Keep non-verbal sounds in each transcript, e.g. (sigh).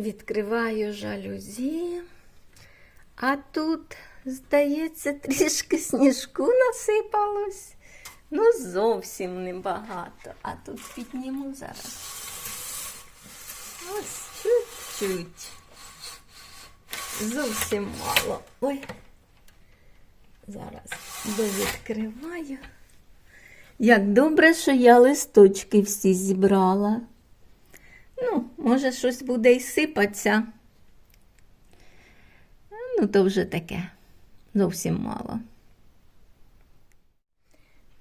Відкриваю жалюзі, а тут, здається, трішки сніжку насипалось. Ну, зовсім небагато. А тут підніму зараз. Ось чуть-чуть. Зовсім мало. Ой. Зараз довідкриваю. Як добре, що я листочки всі зібрала. Може, щось буде й сипатися. Ну, то вже таке. Зовсім мало.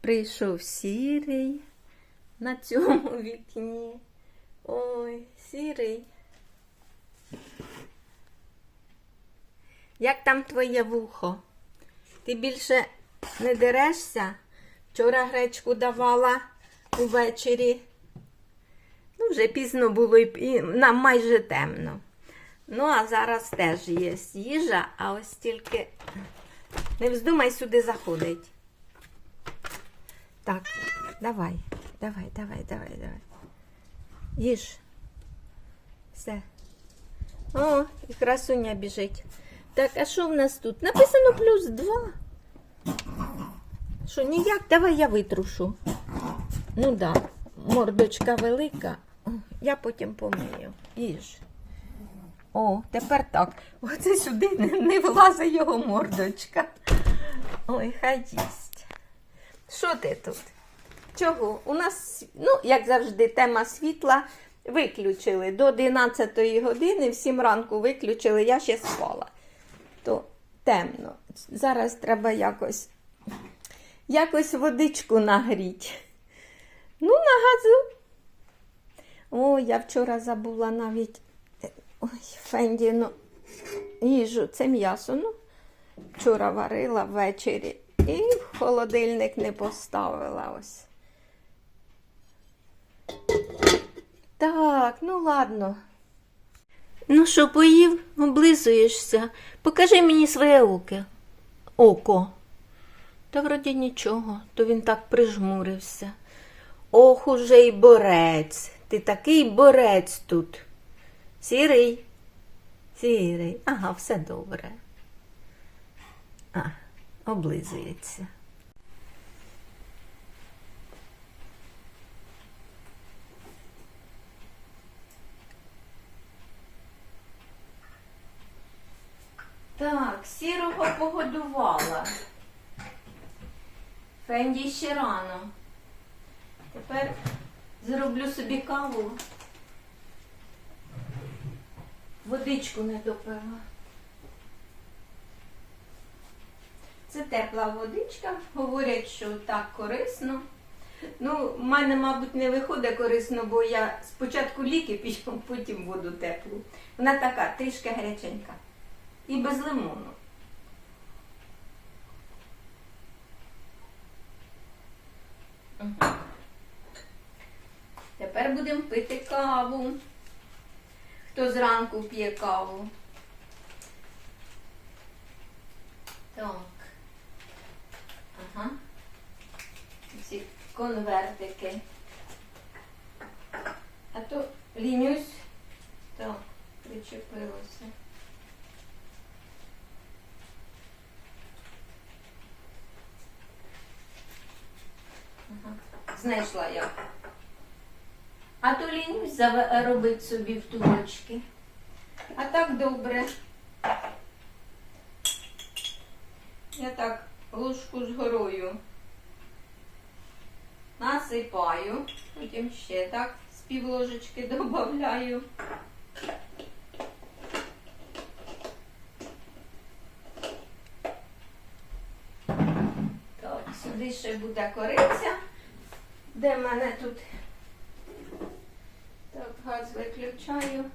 Прийшов сірий на цьому вікні. Ой, сірий. Як там твоє вухо? Ти більше не дерешся? Вчора гречку давала увечері. Вже пізно було і нам майже темно. Ну, а зараз теж є їжа, а ось тільки не вздумай сюди заходить. Так, давай, давай, давай, давай, давай. Їж. Все. О, і красуня біжить. Так, а що в нас тут? Написано плюс два. Що, ніяк? Давай я витрушу. Ну да, мордочка велика. Я потім помию. Їж. О, тепер так. Оце сюди не, не влазить його мордочка. Ой, хай їсть. Що ти тут? Чого? У нас, ну, як завжди, тема світла виключили. До 11 години, в 7 ранку виключили, я ще спала. То темно. Зараз треба якось, якось водичку нагріти. Ну, на газу. О, я вчора забула навіть е, ой, фендіну їжу. Це м'ясо. Ну, вчора варила ввечері і в холодильник не поставила ось. Так, ну ладно. Ну що, поїв, облизуєшся? Покажи мені своє око. Око. Та вроді нічого, то він так прижмурився. Ох, уже й борець. Ти такий борець тут. Сірий. Сірий. Ага, все добре. А, облизується. Так, сірого погодувала. Фенді ще рано. Тепер зроблю собі каву. Водичку не допила. Це тепла водичка. Говорять, що так корисно. Ну, в мене, мабуть, не виходить корисно, бо я спочатку ліки п'ю, (laughs) потім воду теплу. Вона така, трішки гаряченька. І без лимону. Угу. Тепер будемо пити каву. Хто зранку п'є каву? Так. Ага. Ці конвертики. А то лінюсь. Так, причепилося. Ага. Знайшла я. А то лінюсь робити собі в турочки. А так добре. Я так ложку з горою насипаю, потім ще так з півложечки додаю. Так, сюди ще буде кориця. Де в мене тут? Газ виключаю.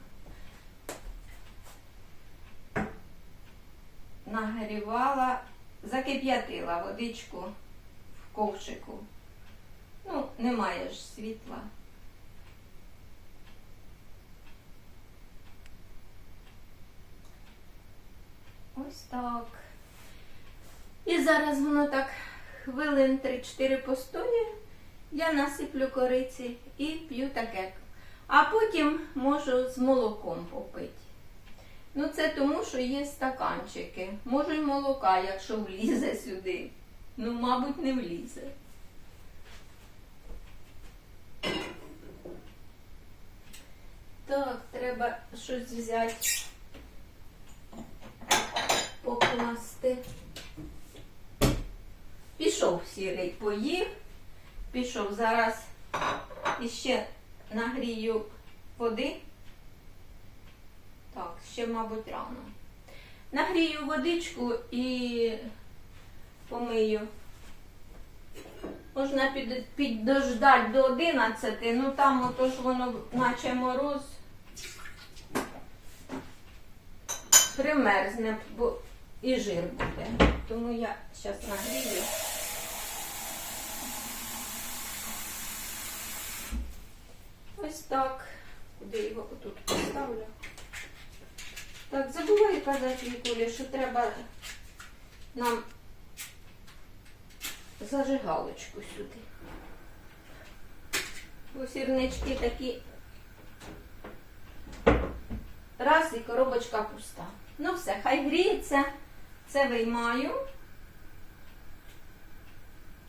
Нагрівала, закип'ятила водичку в ковшику. Ну, немає ж світла. Ось так. І зараз воно так хвилин 3-4 постоє. Я насиплю кориці і п'ю таке. А потім можу з молоком попити. Ну, це тому, що є стаканчики. Можу й молока, якщо влізе сюди. Ну, мабуть, не влізе. Так, треба щось взяти, покласти. Пішов сірий, поїв, пішов зараз іще нагрію води. Так, ще, мабуть, рано. Нагрію водичку і помию. Можна під, піддождати до 11, ну там ото ж воно наче мороз. Примерзне, бо і жир буде. Тому я зараз нагрію. Ось так. Куди його тут поставлю? Так, забуваю казати Вікулі, що треба нам зажигалочку сюди. Бо сірнички такі. Раз і коробочка пуста. Ну все, хай гріється. Це виймаю.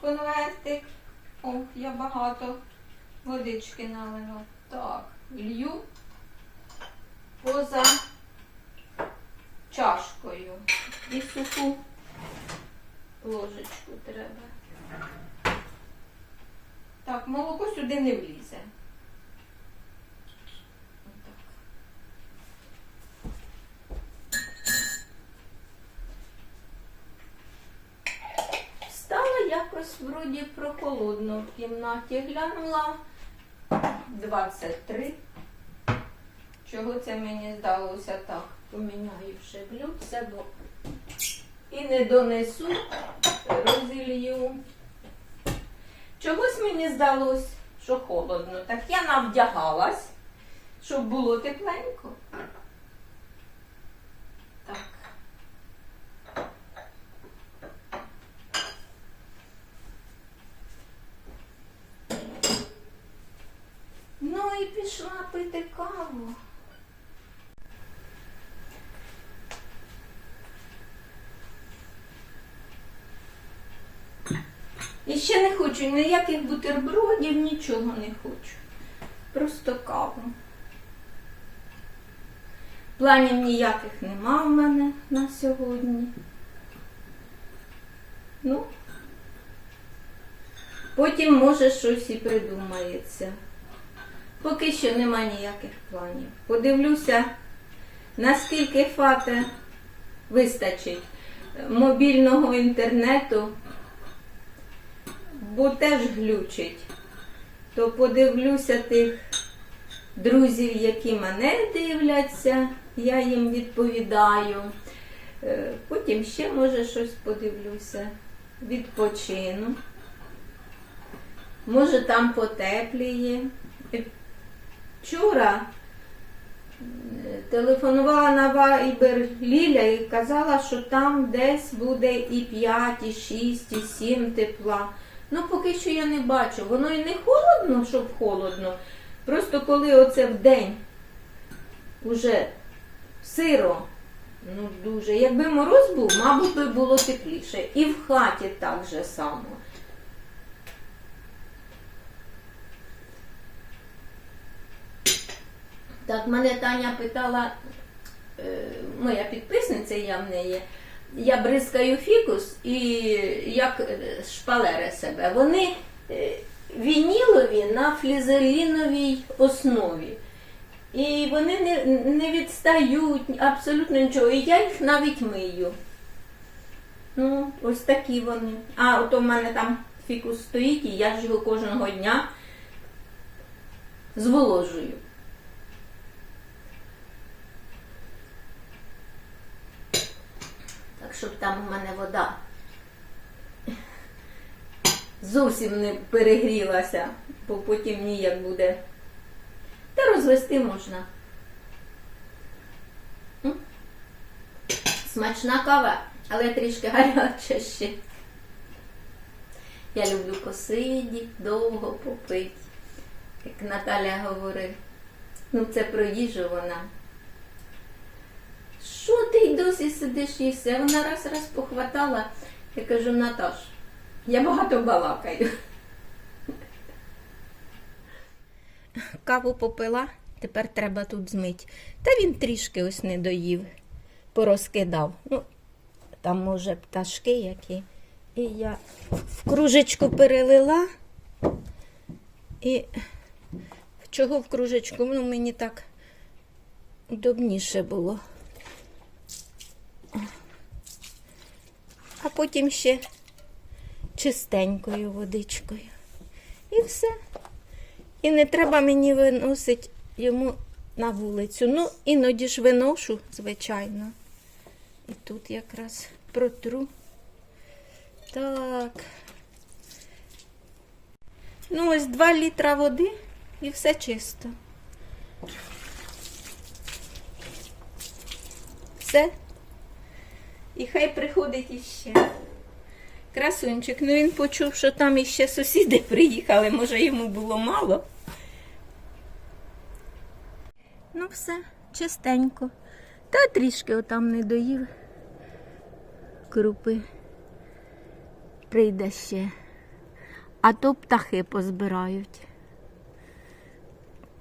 Конвертик. Ох, я багато водички налила. Так, лью поза чашкою. І суху ложечку треба. Так, молоко сюди не влізе. Стало якось вроді прохолодно в кімнаті. Глянула 23. Чого це мені здалося так? Поміняю ще все бо і не донесу, розілью. Чогось мені здалось, що холодно. Так я навдягалась, щоб було тепленько. Так. Ну і пішла пити каву. І ще не хочу ніяких бутербродів, нічого не хочу. Просто каву. Планів ніяких нема в мене на сьогодні. Ну, потім може щось і придумається. Поки що нема ніяких планів. Подивлюся, наскільки фата вистачить мобільного інтернету, бо теж глючить. То подивлюся тих друзів, які мене дивляться, я їм відповідаю. Е, Потім ще, може, щось подивлюся, відпочину. Може, там потепліє. Вчора е, телефонувала на Viber Ліля і казала, що там десь буде і 5, і 6, і 7 тепла. Ну, поки що я не бачу. Воно і не холодно, щоб холодно. Просто коли оце в день уже сиро, ну дуже. Якби мороз був, мабуть, би було тепліше. І в хаті так же само. Так, мене Таня питала, е, моя підписниця, я в неї, я бризкаю фікус і як е, шпалери себе. Вони е, вінілові на флізеліновій основі. І вони не, не відстають абсолютно нічого. І я їх навіть мию. Ну, ось такі вони. А от у мене там фікус стоїть, і я ж його кожного дня зволожую. Так, щоб там у мене вода зовсім не перегрілася, бо потім ніяк буде. Та розвести можна. Смачна кава, але трішки гаряча ще. Я люблю посидіти, довго попити, як Наталя говорить. Ну, це про їжу вона. Що ти й досі сидиш їсти? Вона раз раз похватала. Я кажу, Наташ, я багато балакаю. Каву попила, тепер треба тут змить. Та він трішки ось не доїв, порозкидав. Ну, там, може, пташки які. І я в кружечку перелила. І чого в кружечку? Ну, мені так удобніше було. А потім ще чистенькою водичкою. І все. І не треба мені виносити йому на вулицю. Ну, іноді ж виношу, звичайно. І тут якраз протру. Так. Ну, ось 2 літра води і все чисто. Все. І хай приходить іще. Красунчик, ну він почув, що там іще сусіди приїхали, може йому було мало. Ну, все, чистенько. Та трішки отам не доїв крупи. Прийде ще. А то птахи позбирають.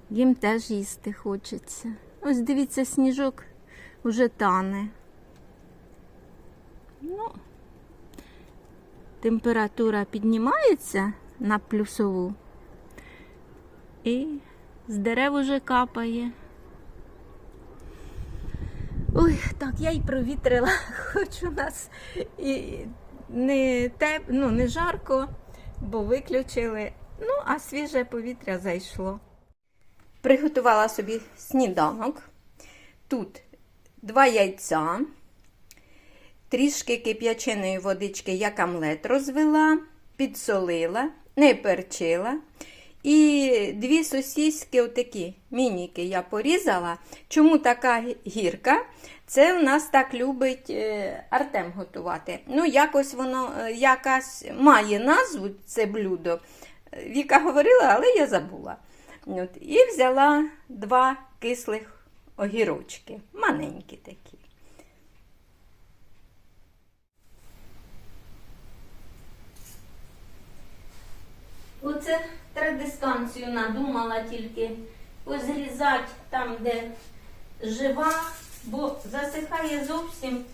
Їм теж їсти хочеться. Ось дивіться, сніжок уже тане. Ну, температура піднімається на плюсову і з дерев уже капає. Ой, так, я й провітрила, (laughs) хоч у нас і не теп, ну, не жарко, бо виключили. Ну, а свіже повітря зайшло. Приготувала собі сніданок. Тут два яйця, трішки кип'яченої водички я камлет розвела, підсолила, не перчила. І дві сосіски, отакі мініки я порізала. Чому така гірка? Це в нас так любить е, Артем готувати. Ну, якось воно е, якась має назву це блюдо. Віка говорила, але я забула. От, і взяла два кислих огірочки, маленькі такі. Оце традисканцію надумала тільки позрізати там, де жива, бо засихає зовсім,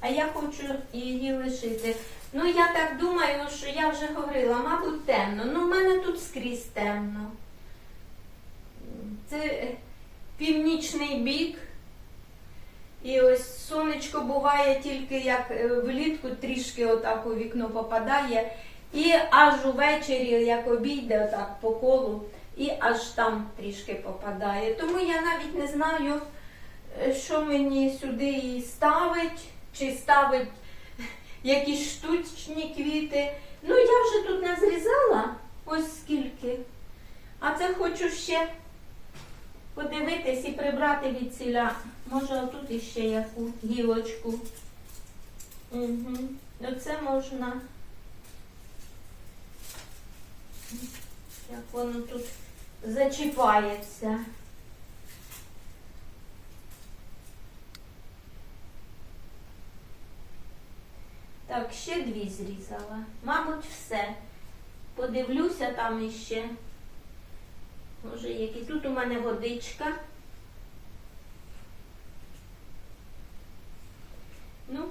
а я хочу її лишити. Ну, я так думаю, що я вже говорила, мабуть, темно. Ну, в мене тут скрізь темно. Це північний бік. І ось сонечко буває тільки як е, влітку трішки отак у вікно попадає. І аж увечері, як обійде отак по колу, і аж там трішки попадає. Тому я навіть не знаю, е, що мені сюди її ставить, чи ставить якісь штучні квіти. Ну, я вже тут назрізала ось скільки. А це хочу ще подивитись і прибрати від ціля. Може, отут іще яку гілочку. Угу. Оце можна. Як воно тут зачіпається. Так, ще дві зрізала. Мабуть, все. Подивлюся там іще. Може, які. Тут у мене водичка. Ну,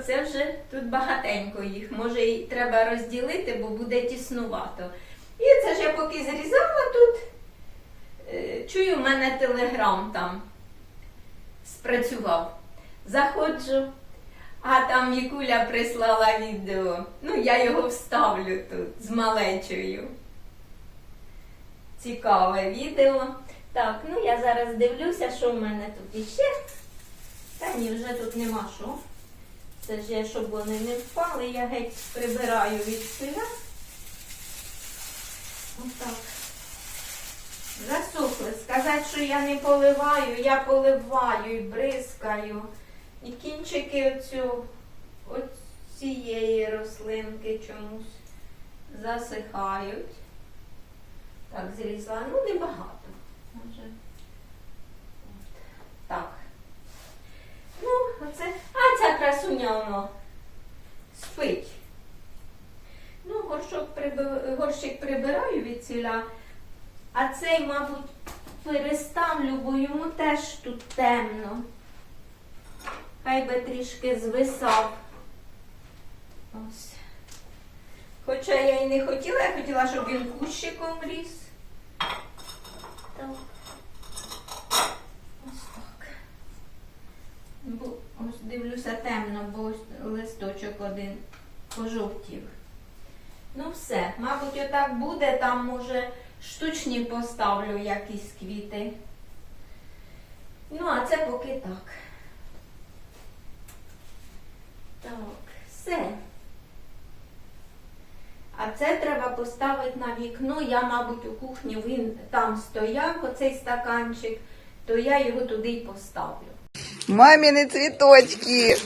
оце вже тут багатенько їх. Може, і треба розділити, бо буде тіснувато. І це ж я поки зрізала тут. е, Чую, в мене телеграм там спрацював. Заходжу, а там Вікуля прислала відео. Ну, я його вставлю тут з малечою. Цікаве відео. Так, ну я зараз дивлюся, що в мене тут іще. Та ні, вже тут нема що. Це ж я, щоб вони не впали, я геть прибираю від сила. Отак. Засохли. Сказати, що я не поливаю, я поливаю і бризкаю. І кінчики оцю, цієї рослинки чомусь засихають. Так, зрізала. Ну, небагато. Може. Так. Ну, оце. Красуня воно спить. Ну, горшок приби... горщик прибираю від ціля. А цей, мабуть, переставлю, бо йому теж тут темно. Хай би трішки звисав. Ось. Хоча я й не хотіла, я хотіла, щоб він кущиком ріс. Так. Ось так. Бо ось дивлюся темно, бо листочок один пожовтів. Ну все, мабуть, отак буде, там може штучні поставлю якісь квіти. Ну, а це поки так. Так, все. А це треба поставити на вікно. Я, мабуть, у кухні він там стояв, оцей стаканчик, то я його туди й поставлю. Мамины цветочки.